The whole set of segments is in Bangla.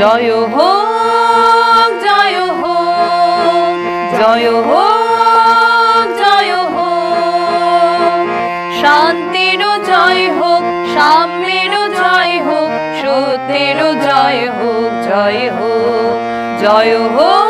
জয় হোক জয় হোক জয় হোক জয় হোক। শান্তির জয় হোক, সাম্যের জয় হোক, সত্যের জয় হোক জয় হোক জয় হোক।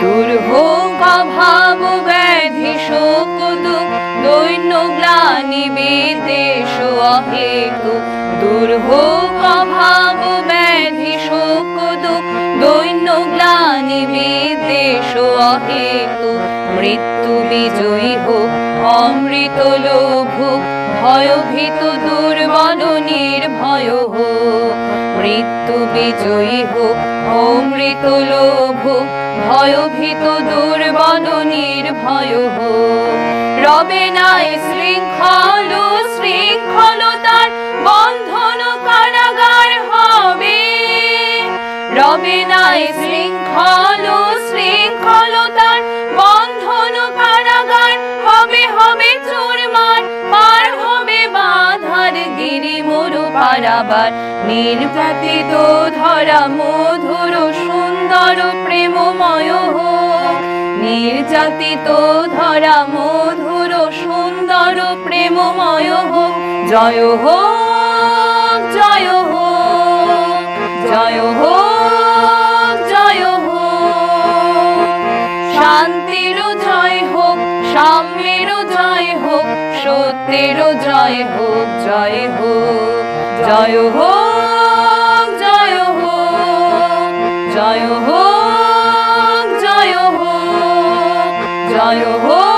দূর হোক অভাব, ব্যাধি, শোক, দুঃখ, দৈন্য গ্লানি বিদেশ অহেতু। দূর হোক অভাব, ব্যাধি, শোক, দুঃখ, দৈন্য গ্লানি বিদেশ অহেতু। মৃত্যু বিজয়ী হোক, অমৃত লোভ ভয়ভীত দুর্বল, নির্ভয় হোক। মৃত্যু বিজয়ী হোক, অমৃত লোভ ভয়ভীত দুর্বল নির্ভয় হোক। রবে নাই শৃঙ্খল, শৃঙ্খলতার বন্ধন কারাগার হবে। রবে নাই শৃঙ্খল, শৃঙ্খলতার বন্ধন কারাগার হবে হবে চোরমার, পার হবে বাধার গিরি মরু পারাবার। নির্যাতিত ধরা মধুর সুন্দর প্রেমময় হোক, নির্যাতিত ধরা মধুর সুন্দর প্রেমময় হোক, জয় হোক জয় হোক জয় হোক জয় হোক। শান্তিরও জয় হোক সাম্যেরও জয় হোক সত্যেরও জয় হোক জয় হোক জয় হোক। জয় হোক জয় হোক জয় হোক